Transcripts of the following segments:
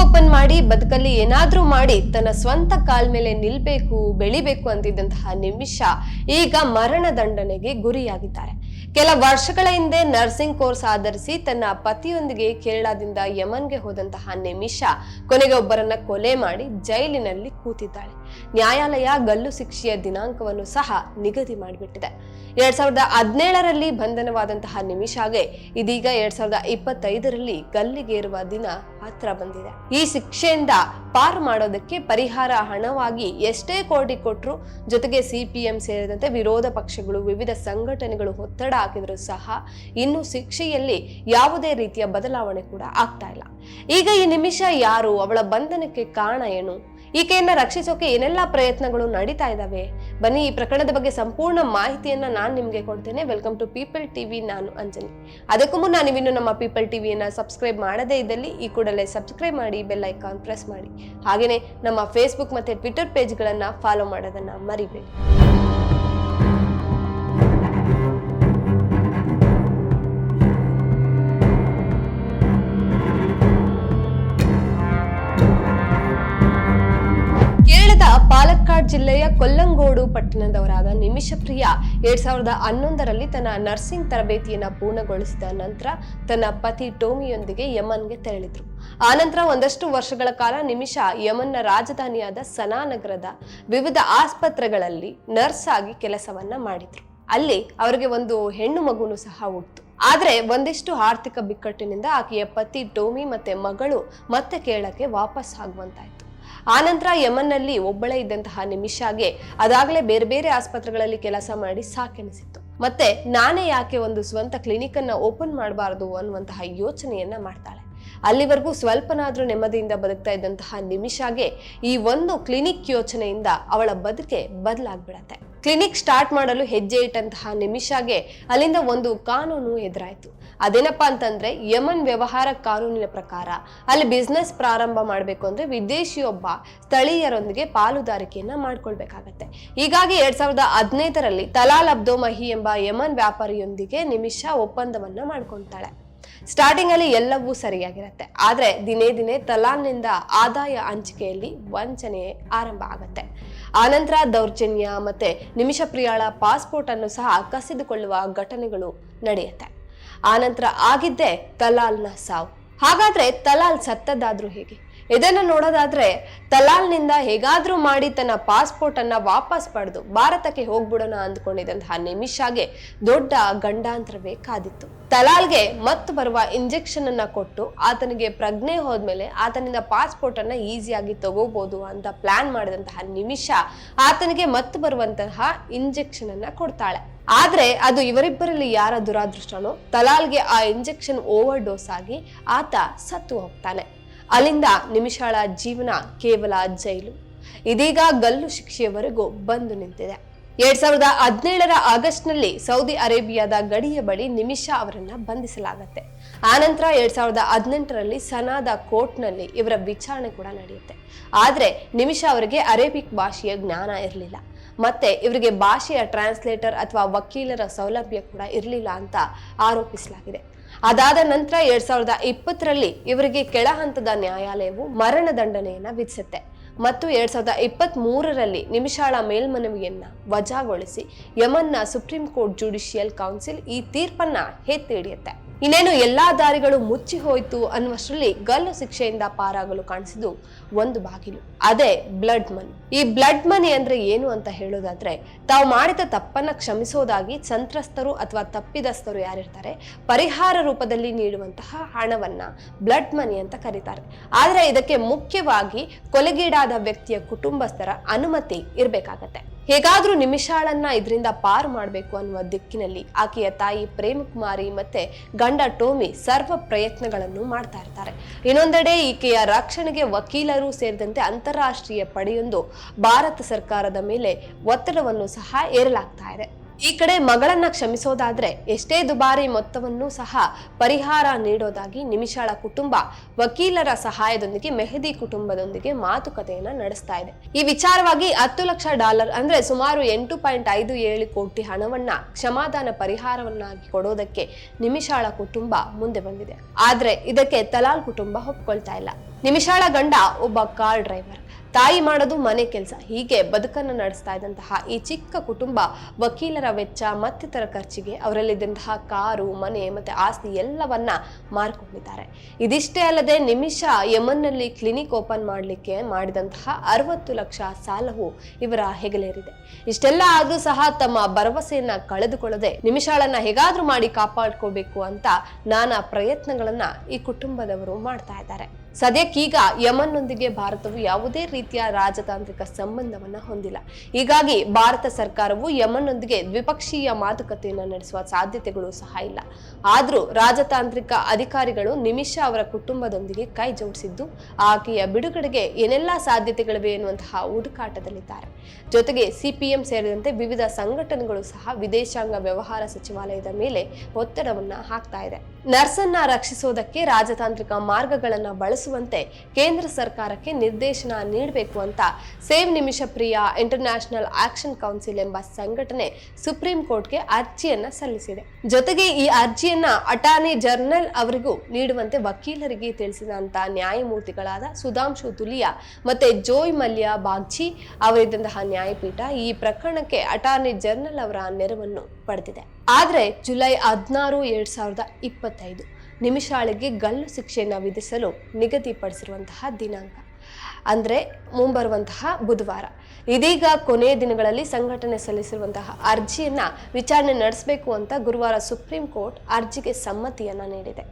Open ಮಾಡಿ, ಬದುಕಲ್ಲಿ ಏನಾದ್ರೂ ಮಾಡಿ, ತನ್ನ ಸ್ವಂತ ಕಾಲ್ ಮೇಲೆ ನಿಲ್ಬೇಕು, ಬೆಳಿಬೇಕು ಅಂತಿದ್ದಂತಹ ನಿಮಿಷ ಈಗ ಮರಣ ದಂಡನೆಗೆ ಗುರಿಯಾಗಿದ್ದಾರೆ. ಕೆಲ ವರ್ಷಗಳ ಹಿಂದೆ ನರ್ಸಿಂಗ್ ಕೋರ್ಸ್ ಆಧರಿಸಿ ತನ್ನ ಪತಿಯೊಂದಿಗೆ ಕೇರಳದಿಂದ ಯಮನ್ಗೆ ಹೋದಂತಹ ನಿಮಿಷಾ ಕೊನೆಗೆ ಒಬ್ಬರನ್ನ ಕೊಲೆ ಮಾಡಿ ಜೈಲಿನಲ್ಲಿ ಕೂತಿದ್ದಾಳೆ. ನ್ಯಾಯಾಲಯ ಗಲ್ಲು ಶಿಕ್ಷೆಯ ದಿನಾಂಕವನ್ನು ಸಹ ನಿಗದಿ ಮಾಡಿಬಿಟ್ಟಿದೆ. ಎರಡ್ ಸಾವಿರದ ಹದಿನೇಳರಲ್ಲಿ ಬಂಧನವಾದಂತಹ ನಿಮಿಷಾಗೆ ಇದೀಗ ಎರಡ್ ಸಾವಿರದ ಇಪ್ಪತ್ತೈದರಲ್ಲಿ ಗಲ್ಲಿಗೇರುವ ದಿನ ಹತ್ರ ಬಂದಿದೆ. ಈ ಶಿಕ್ಷೆಯಿಂದ ಪಾರು ಮಾಡೋದಕ್ಕೆ ಪರಿಹಾರ ಹಣವಾಗಿ ಎಷ್ಟೇ ಕೋಟಿ ಕೊಟ್ಟರು ಜೊತೆಗೆ ಸಿಪಿಎಂ ಸೇರಿದಂತೆ ವಿರೋಧ ಪಕ್ಷಗಳು, ವಿವಿಧ ಸಂಘಟನೆಗಳು ಒತ್ತಡ ಹಾಕಿದರೂ ಸಹ ಇನ್ನು ಶಿಕ್ಷೆಯಲ್ಲಿ ಯಾವುದೇ ರೀತಿಯ ಬದಲಾವಣೆ ಕೂಡ ಆಗ್ತಾ ಇಲ್ಲ. ಈಗ ಈ ನಿಮಿಷ ಯಾರು ಅವಳ ಬಂಧನಕ್ಕೆ ಕಾರಣ ಏನು? ಈಕೆಯನ್ನ ರಕ್ಷಿಸೋಕೆ ಏನೆಲ್ಲ ಪ್ರಯತ್ನಗಳು ನಡೀತಾ ಇದ್ದಾವೆ ಬನ್ನಿ, ಈ ಪ್ರಕರಣದ ಬಗ್ಗೆ ಸಂಪೂರ್ಣ ಮಾಹಿತಿಯನ್ನ ನಾನು ನಿಮ್ಗೆ ಕೊಡ್ತೇನೆ. ವೆಲ್ಕಮ್ ಟು ಪೀಪಲ್ ಟಿವಿ ನಾನು ಅಂಜನಿ ಅದಕ್ಕೂ ಮುನ್ನ ನೀವಿನ್ನು ನಮ್ಮ ಪೀಪಲ್ ಟಿವಿಯನ್ನ ಸಬ್ಸ್ಕ್ರೈಬ್ ಮಾಡದೇ ಇದ್ದಲ್ಲಿ ಈ ಕೂಡಲೇ ಸಬ್ಸ್ಕ್ರೈಬ್ ಮಾಡಿ ಬೆಲ್ ಐಕಾನ್ ಪ್ರೆಸ್ ಮಾಡಿ. ಹಾಗೆಯೇ ನಮ್ಮ ಫೇಸ್ಬುಕ್ ಮತ್ತೆ ಟ್ವಿಟರ್ ಪೇಜ್ಗಳನ್ನ ಫಾಲೋ ಮಾಡೋದನ್ನ ಮರಿಬೇಡಿ. ಜಿಲ್ಲೆಯ ಕೊಲ್ಲಂಗೋಡು ಪಟ್ಟಣದವರಾದ ನಿಮಿಷಪ್ರಿಯ ಎರಡ್ ಸಾವಿರದ ಹನ್ನೊಂದರಲ್ಲಿ ತನ್ನ ನರ್ಸಿಂಗ್ ತರಬೇತಿಯನ್ನ ಪೂರ್ಣಗೊಳಿಸಿದ ನಂತರ ತನ್ನ ಪತಿ ಟೋಮಿಯೊಂದಿಗೆ ಯಮನ್ಗೆ ತೆರಳಿದ್ರು. ಆನಂತರ ಒಂದಷ್ಟು ವರ್ಷಗಳ ಕಾಲ ನಿಮಿಷ ಯಮನ್ನ ರಾಜಧಾನಿಯಾದ ಸನಾ ನಗರದ ವಿವಿಧ ಆಸ್ಪತ್ರೆಗಳಲ್ಲಿ ನರ್ಸ್ ಆಗಿ ಕೆಲಸವನ್ನ ಮಾಡಿದ್ರು. ಅಲ್ಲಿ ಅವರಿಗೆ ಒಂದು ಹೆಣ್ಣು ಮಗುನು ಸಹ ಹುಟ್ಟಿತು ಆದರೆ ಒಂದಿಷ್ಟು ಆರ್ಥಿಕ ಬಿಕ್ಕಟ್ಟಿನಿಂದ ಆಕೆಯ ಪತಿ ಟೋಮಿ ಮತ್ತೆ ಮಗಳು ಮತ್ತೆ ಕೇರಳಕ್ಕೆ ವಾಪಸ್ ಆಗುವಂತಾಯ್ತು. ಆನಂತರ ಯಮನ್ನಲ್ಲಿ ಒಬ್ಬಳೇ ಇದ್ದಂತಹ ನಿಮಿಷಾಗೆ ಅದಾಗಲೇ ಬೇರೆ ಬೇರೆ ಆಸ್ಪತ್ರೆಗಳಲ್ಲಿ ಕೆಲಸ ಮಾಡಿ ಸಾಕೆನಿಸಿತ್ತು. ಮತ್ತೆ ನಾನೇ ಯಾಕೆ ಒಂದು ಸ್ವಂತ ಕ್ಲಿನಿಕ್ ಅನ್ನ ಓಪನ್ ಮಾಡಬಾರದು ಅನ್ನುವಂತಹ ಯೋಚನೆಯನ್ನ ಮಾಡ್ತಾಳೆ. ಅಲ್ಲಿವರೆಗೂ ಸ್ವಲ್ಪನಾದ್ರೂ ನೆಮ್ಮದಿಯಿಂದ ಬದುಕ್ತಾ ಇದ್ದಂತಹ ನಿಮಿಷಾಗೆ ಈ ಒಂದು ಕ್ಲಿನಿಕ್ ಯೋಚನೆಯಿಂದ ಅವಳ ಬದುಕೆ ಬದಲಾಗ್ಬಿಡತ್ತೆ. ಕ್ಲಿನಿಕ್ ಸ್ಟಾರ್ಟ್ ಮಾಡಲು ಹೆಜ್ಜೆ ಇಟ್ಟಂತಹ ನಿಮಿಷಾಗೆ ಅಲ್ಲಿಂದ ಒಂದು ಕಾನೂನು ಎದುರಾಯ್ತು. ಅದೇನಪ್ಪಾ ಅಂತಂದ್ರೆ ಯಮನ್ ವ್ಯವಹಾರ ಕಾನೂನಿನ ಪ್ರಕಾರ ಅಲ್ಲಿ ಬಿಸ್ನೆಸ್ ಪ್ರಾರಂಭ ಮಾಡಬೇಕು ಅಂದ್ರೆ ವಿದೇಶಿಯೊಬ್ಬ ಸ್ಥಳೀಯರೊಂದಿಗೆ ಪಾಲುದಾರಿಕೆಯನ್ನ ಮಾಡ್ಕೊಳ್ಬೇಕಾಗತ್ತೆ. ಹೀಗಾಗಿ ಎರಡ್ ಸಾವಿರದ ಹದಿನೈದರಲ್ಲಿ ತಲಾಲ್ ಅಬ್ದೋ ಮಹಿ ಎಂಬ ಯಮನ್ ವ್ಯಾಪಾರಿಯೊಂದಿಗೆ ನಿಮಿಷ ಒಪ್ಪಂದವನ್ನ ಮಾಡ್ಕೊಳ್ತಾಳೆ. ಸ್ಟಾರ್ಟಿಂಗ್ ಅಲ್ಲಿ ಎಲ್ಲವೂ ಸರಿಯಾಗಿರುತ್ತೆ. ಆದ್ರೆ ದಿನೇ ದಿನೇ ತಲಾಲ್ನಿಂದ ಆದಾಯ ಹಂಚಿಕೆಯಲ್ಲಿ ವಂಚನೆ ಆರಂಭ ಆಗುತ್ತೆ. ಆನಂತರ ದೌರ್ಜನ್ಯ ಮತ್ತೆ ನಿಮಿಷ ಪ್ರಿಯಾಳ ಪಾಸ್ಪೋರ್ಟ್ ಅನ್ನು ಸಹ ಕಸಿದುಕೊಳ್ಳುವ ಘಟನೆಗಳು ನಡೆಯುತ್ತೆ. ಆನಂತರ ಆಗಿದ್ದೆ ತಲಾಲ್ನ ಸಾವು. ಹಾಗಾದ್ರೆ ತಲಾಲ್ ಸತ್ತದ್ದಾದ್ರೂ ಹೇಗೆ? ಇದನ್ನ ನೋಡೋದಾದ್ರೆ ತಲಾಲ್ನಿಂದ ಹೇಗಾದ್ರೂ ಮಾಡಿ ತನ್ನ ಪಾಸ್ಪೋರ್ಟ್ ಅನ್ನ ವಾಪಸ್ ಪಡೆದು ಭಾರತಕ್ಕೆ ಹೋಗ್ಬಿಡೋಣ ಅಂದ್ಕೊಂಡಿದ್ದಂತಹ ನಿಮಿಷಾಗೆ ದೊಡ್ಡ ಗಂಡಾಂತರವೇ ಕಾದಿತ್ತು ತಲಾಲ್ಗೆ ಮತ್ತು ಬರುವ ಇಂಜೆಕ್ಷನ್ ಅನ್ನ ಕೊಟ್ಟು ಆತನಿಗೆ ಪ್ರಜ್ಞೆ ಹೋದ್ಮೇಲೆ ಆತನಿಂದ ಪಾಸ್ಪೋರ್ಟ್ ಅನ್ನ ಈಸಿಯಾಗಿ ತಗೋಬಹುದು ಅಂತ ಪ್ಲಾನ್ ಮಾಡಿದಂತಹ ನಿಮಿಷ ಆತನಿಗೆ ಮತ್ತು ಬರುವಂತಹ ಇಂಜೆಕ್ಷನ್ ಅನ್ನ ಕೊಡ್ತಾಳೆ. ಆದ್ರೆ ಅದು ಇವರಿಬ್ಬರಲ್ಲಿ ಯಾರ ದುರಾದೃಷ್ಟನೋ ತಲಾಲ್ಗೆ ಆ ಇಂಜೆಕ್ಷನ್ ಓವರ್ ಡೋಸ್ ಆಗಿ ಆತ ಸತ್ತು ಹೋಗ್ತಾನೆ. ಅಲ್ಲಿಂದ ನಿಮಿಷಾಳ ಜೀವನ ಕೇವಲ ಜೈಲು. ಇದೀಗ ಗಲ್ಲು ಶಿಕ್ಷೆಯವರೆಗೂ ಬಂದು ನಿಂತಿದೆ. ಎರಡ್ ಸಾವಿರದ ಹದಿನೇಳರ ಆಗಸ್ಟ್ನಲ್ಲಿ ಸೌದಿ ಅರೇಬಿಯಾದ ಗಡಿಯ ಬಳಿ ನಿಮಿಷಾ ಅವರನ್ನ ಬಂಧಿಸಲಾಗತ್ತೆ. ಆನಂತರ ಎರಡ್ ಸಾವಿರದ ಹದಿನೆಂಟರಲ್ಲಿ ಸನಾದ ಕೋರ್ಟ್ನಲ್ಲಿ ಇವರ ವಿಚಾರಣೆ ಕೂಡ ನಡೆಯುತ್ತೆ. ಆದ್ರೆ ನಿಮಿಷಾ ಅವರಿಗೆ ಅರೇಬಿಕ್ ಭಾಷೆಯ ಜ್ಞಾನ ಇರಲಿಲ್ಲ. ಮತ್ತೆ ಇವರಿಗೆ ಭಾಷೆಯ ಟ್ರಾನ್ಸ್ಲೇಟರ್ ಅಥವಾ ವಕೀಲರ ಸೌಲಭ್ಯ ಕೂಡ ಇರಲಿಲ್ಲ ಅಂತ ಆರೋಪಿಸಲಾಗಿದೆ. ಅದಾದ ನಂತರ ಎರಡ್ ಸಾವಿರದ ಇಪ್ಪತ್ತರಲ್ಲಿ ಇವರಿಗೆ ಕೆಳ ಹಂತದ ನ್ಯಾಯಾಲಯವು ಮರಣ ದಂಡನೆಯನ್ನ ವಿಧಿಸುತ್ತೆ. ಮತ್ತು ಎರಡ್ ಸಾವಿರದ ಇಪ್ಪತ್ತ್ ಮೂರರಲ್ಲಿ ನಿಮಿಷಾಳ ಮೇಲ್ಮನವಿಯನ್ನ ವಜಾಗೊಳಿಸಿ ಯಮನ್ನ ಸುಪ್ರೀಂ ಕೋರ್ಟ್ ಜುಡಿಷಿಯಲ್ ಕೌನ್ಸಿಲ್ ಈ ತೀರ್ಪನ್ನ ಎತ್ತಿ ಇನ್ನೇನು ಎಲ್ಲಾ ದಾರಿಗಳು ಮುಚ್ಚಿ ಹೋಯ್ತು ಅನ್ನುವಷ್ಟರಲ್ಲಿ ಗಲ್ಲು ಶಿಕ್ಷೆಯಿಂದ ಪಾರಾಗಲು ಕಾಣಿಸಿದ್ದು ಒಂದು ಬಾಗಿಲು, ಅದೇ ಬ್ಲಡ್ ಮನಿ ಈ ಬ್ಲಡ್ ಮನಿ ಅಂದ್ರೆ ಏನು ಅಂತ ಹೇಳೋದಾದ್ರೆ, ತಾವು ಮಾಡಿದ ತಪ್ಪನ್ನ ಕ್ಷಮಿಸೋದಾಗಿ ಸಂತ್ರಸ್ತರು ಅಥವಾ ತಪ್ಪಿದಸ್ಥರು ಯಾರಿರ್ತಾರೆ, ಪರಿಹಾರ ರೂಪದಲ್ಲಿ ನೀಡುವಂತಹ ಹಣವನ್ನ ಬ್ಲಡ್ ಮನಿ ಅಂತ ಕರೀತಾರೆ. ಆದ್ರೆ ಇದಕ್ಕೆ ಮುಖ್ಯವಾಗಿ ಕೊಲೆಗೀಡಾದ ವ್ಯಕ್ತಿಯ ಕುಟುಂಬಸ್ಥರ ಅನುಮತಿ ಇರಬೇಕಾಗತ್ತೆ. ಹೇಗಾದ್ರೂ ನಿಮಿಷಾಳನ್ನ ಇದರಿಂದ ಪಾರು ಮಾಡಬೇಕು ಅನ್ನುವ ದಿಕ್ಕಿನಲ್ಲಿ ಆಕೆಯ ತಾಯಿ ಪ್ರೇಮಕುಮಾರಿ ಮತ್ತೆ ಗಂಡ ಟೋಮಿ ಸರ್ವ ಪ್ರಯತ್ನಗಳನ್ನು ಮಾಡ್ತಾ ಇರ್ತಾರೆ. ಇನ್ನೊಂದೆಡೆ ಈಕೆಯ ರಕ್ಷಣೆಗೆ ವಕೀಲರು ಸೇರಿದಂತೆ ಅಂತಾರಾಷ್ಟ್ರೀಯ ಪಡೆಯೊಂದು ಭಾರತ ಸರ್ಕಾರದ ಮೇಲೆ ಒತ್ತಡವನ್ನು ಸಹ ಏರಲಾಗ್ತಾ ಇದೆ. ಈ ಕಡೆ ಮಗಳನ್ನ ಕ್ಷಮಿಸೋದಾದ್ರೆ ಎಷ್ಟೇ ದುಬಾರಿ ಮೊತ್ತವನ್ನು ಸಹ ಪರಿಹಾರ ನೀಡೋದಾಗಿ ನಿಮಿಷಾಳ ಕುಟುಂಬ ವಕೀಲರ ಸಹಾಯದೊಂದಿಗೆ, ಮೆಹದಿ ಕುಟುಂಬದೊಂದಿಗೆ ಮಾತುಕತೆಯನ್ನ ನಡೆಸ್ತಾ ಇದೆ. ಈ ವಿಚಾರವಾಗಿ ಹತ್ತು ಲಕ್ಷ ಡಾಲರ್ ಅಂದ್ರೆ ಸುಮಾರು ಎಂಟು ಪಾಯಿಂಟ್ ಐದು ಏಳು ಕೋಟಿ ಹಣವನ್ನ ಕ್ಷಮಾದಾನ ಪರಿಹಾರವನ್ನಾಗಿ ಕೊಡೋದಕ್ಕೆ ನಿಮಿಷಾಳ ಕುಟುಂಬ ಮುಂದೆ ಬಂದಿದೆ. ಆದ್ರೆ ಇದಕ್ಕೆ ತಲಾಲ್ ಕುಟುಂಬ ಒಪ್ಕೊಳ್ತಾ ಇಲ್ಲ. ನಿಮಿಷಾಳ ಗಂಡ ಒಬ್ಬ ಕಾರ್ ಡ್ರೈವರ್. ತಾಯಿ ಮಾಡೋದು ಮನೆ ಕೆಲಸ. ಹೀಗೆ ಬದುಕನ್ನು ನಡೆಸ್ತಾ ಇದ್ದಂತಹ ಈ ಚಿಕ್ಕ ಕುಟುಂಬ ವಕೀಲರ ವೆಚ್ಚ, ಮತ್ತಿತರ ಖರ್ಚಿಗೆ ಅವರಲ್ಲಿದ್ದಂತಹ ಕಾರು, ಮನೆ ಮತ್ತೆ ಆಸ್ತಿ ಎಲ್ಲವನ್ನ ಮಾರ್ಕೊಂಡಿದ್ದಾರೆ. ಇದಿಷ್ಟೇ ಅಲ್ಲದೆ ನಿಮಿಷ ಯಮನ್ನಲ್ಲಿ ಕ್ಲಿನಿಕ್ ಓಪನ್ ಮಾಡಲಿಕ್ಕೆ ಮಾಡಿದಂತಹ ಅರವತ್ತು ಲಕ್ಷ ಸಾಲವು ಇವರ ಹೆಗಲೇರಿದೆ. ಇಷ್ಟೆಲ್ಲ ಆದರೂ ಸಹ ತಮ್ಮ ಭರವಸೆಯನ್ನ ಕಳೆದುಕೊಳ್ಳದೆ ನಿಮಿಷಾಳನ್ನ ಹೇಗಾದರೂ ಮಾಡಿ ಕಾಪಾಡ್ಕೋಬೇಕು ಅಂತ ನಾನಾ ಪ್ರಯತ್ನಗಳನ್ನ ಈ ಕುಟುಂಬದವರು ಮಾಡ್ತಾ ಇದ್ದಾರೆ. ಸದ್ಯಕ್ಕೀಗ ಯಮನ್ನೊಂದಿಗೆ ಭಾರತವು ಯಾವುದೇ ರೀತಿಯ ರಾಜತಾಂತ್ರಿಕ ಸಂಬಂಧವನ್ನ ಹೊಂದಿಲ್ಲ. ಹೀಗಾಗಿ ಭಾರತ ಸರ್ಕಾರವು ಯಮನ್ನೊಂದಿಗೆ ದ್ವಿಪಕ್ಷೀಯ ಮಾತುಕತೆಯನ್ನು ನಡೆಸುವ ಸಾಧ್ಯತೆಗಳು ಸಹ ಇಲ್ಲ. ಆದರೂ ರಾಜತಾಂತ್ರಿಕ ಅಧಿಕಾರಿಗಳು ನಿಮಿಷ ಅವರ ಕುಟುಂಬದೊಂದಿಗೆ ಕೈ ಜೋಡಿಸಿದ್ದು, ಆಕೆಯ ಬಿಡುಗಡೆಗೆ ಏನೆಲ್ಲಾ ಸಾಧ್ಯತೆಗಳಿವೆ ಎನ್ನುವಂತಹ ಹುಡುಕಾಟದಲ್ಲಿದ್ದಾರೆ. ಜೊತೆಗೆ ಸಿಪಿಎಂ ಸೇರಿದಂತೆ ವಿವಿಧ ಸಂಘಟನೆಗಳು ಸಹ ವಿದೇಶಾಂಗ ವ್ಯವಹಾರ ಸಚಿವಾಲಯದ ಮೇಲೆ ಒತ್ತಡವನ್ನ ಹಾಕ್ತಾ ಇದೆ. ನರ್ಸನ್ನ ರಕ್ಷಿಸೋದಕ್ಕೆ ರಾಜತಾಂತ್ರಿಕ ಮಾರ್ಗಗಳನ್ನ ಬಳಸುವಂತೆ ಕೇಂದ್ರ ಸರ್ಕಾರಕ್ಕೆ ನಿರ್ದೇಶನ ನೀಡಬೇಕು ಅಂತ. ಸೇವ್ ನಿಮಿಷ ಪ್ರಿಯ ಇಂಟರ್ನ್ಯಾಷನಲ್ ಆಕ್ಷನ್ ಕೌನ್ಸಿಲ್ ಎಂಬ ಸಂಘಟನೆ ಸುಪ್ರೀಂ ಕೋರ್ಟ್ಗೆ ಅರ್ಜಿಯನ್ನ ಸಲ್ಲಿಸಿದೆ. ಜೊತೆಗೆ ಈ ಅರ್ಜಿಯನ್ನ ಅಟಾರ್ನಿ ಜನರಲ್ ಅವರಿಗೂ ನೀಡುವಂತೆ ವಕೀಲರಿಗೆ ತಿಳಿಸಿದಂತ ನ್ಯಾಯಮೂರ್ತಿಗಳಾದ ಸುಧಾಂಶು ತುಲಿಯಾ ಮತ್ತೆ ಜೋಯ್ ಮಲ್ಯ ಬಾಗ್ಜಿ ಅವರಿದ್ದಂತಹ ನ್ಯಾಯಪೀಠ ಈ ಪ್ರಕರಣಕ್ಕೆ ಅಟಾರ್ನಿ ಜನರಲ್ ಅವರ ನೆರವನ್ನು ಪಡೆದಿದೆ. ಆದ್ರೆ ಜುಲೈ ಹದಿನಾರು, ಎರಡ್ ಸಾವಿರದ ಇಪ್ಪತ್ತೈದು ನಿಮಿಷಾಳಿಗೆ ಗಲ್ಲು ಶಿಕ್ಷೆಯನ್ನು ವಿಧಿಸಲು ನಿಗದಿಪಡಿಸಿರುವಂತಹ ದಿನಾಂಕ. ಅಂದರೆ ಮುಂಬರುವಂತಹ ಬುಧವಾರ. ಇದೀಗ ಕೊನೆಯ ದಿನಗಳಲ್ಲಿ ಸಂಘಟನೆ ಸಲ್ಲಿಸಿರುವಂತಹ ಅರ್ಜಿಯನ್ನು ವಿಚಾರಣೆ ನಡೆಸಬೇಕು ಅಂತ ಗುರುವಾರ ಸುಪ್ರೀಂ ಕೋರ್ಟ್ ಅರ್ಜಿಗೆ ಸಮ್ಮತಿಯನ್ನು ನೀಡಿದೆ.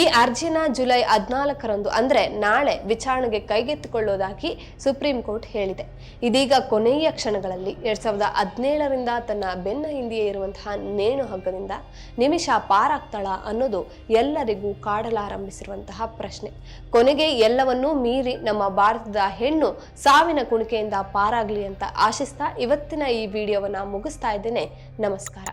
ಈ ಅರ್ಜಿನ ಜುಲೈ ಹದಿನಾಲ್ಕರಂದು, ಅಂದರೆ ನಾಳೆ ವಿಚಾರಣೆಗೆ ಕೈಗೆತ್ತಿಕೊಳ್ಳೋದಾಗಿ ಸುಪ್ರೀಂ ಕೋರ್ಟ್ ಹೇಳಿದೆ. ಇದೀಗ ಕೊನೆಯ ಕ್ಷಣಗಳಲ್ಲಿ ಎರಡ್ ಸಾವಿರದ ಹದಿನೇಳರಿಂದ ತನ್ನ ಬೆನ್ನ ಹಿಂದೆಯೇ ಇರುವಂತಹ ನೇಣು ಹಗ್ಗದಿಂದ ನಿಮಿಷ ಪಾರಾಗ್ತಾಳ ಅನ್ನೋದು ಎಲ್ಲರಿಗೂ ಕಾಡಲಾರಂಭಿಸಿರುವಂತಹ ಪ್ರಶ್ನೆ. ಕೊನೆಗೆ ಎಲ್ಲವನ್ನೂ ಮೀರಿ ನಮ್ಮ ಭಾರತದ ಹೆಣ್ಣು ಸಾವಿನ ಕುಣಿಕೆಯಿಂದ ಪಾರಾಗ್ಲಿ ಅಂತ ಆಶಿಸ್ತಾ ಇವತ್ತಿನ ಈ ವಿಡಿಯೋವನ್ನ ಮುಗಿಸ್ತಾ ಇದ್ದೇನೆ. ನಮಸ್ಕಾರ.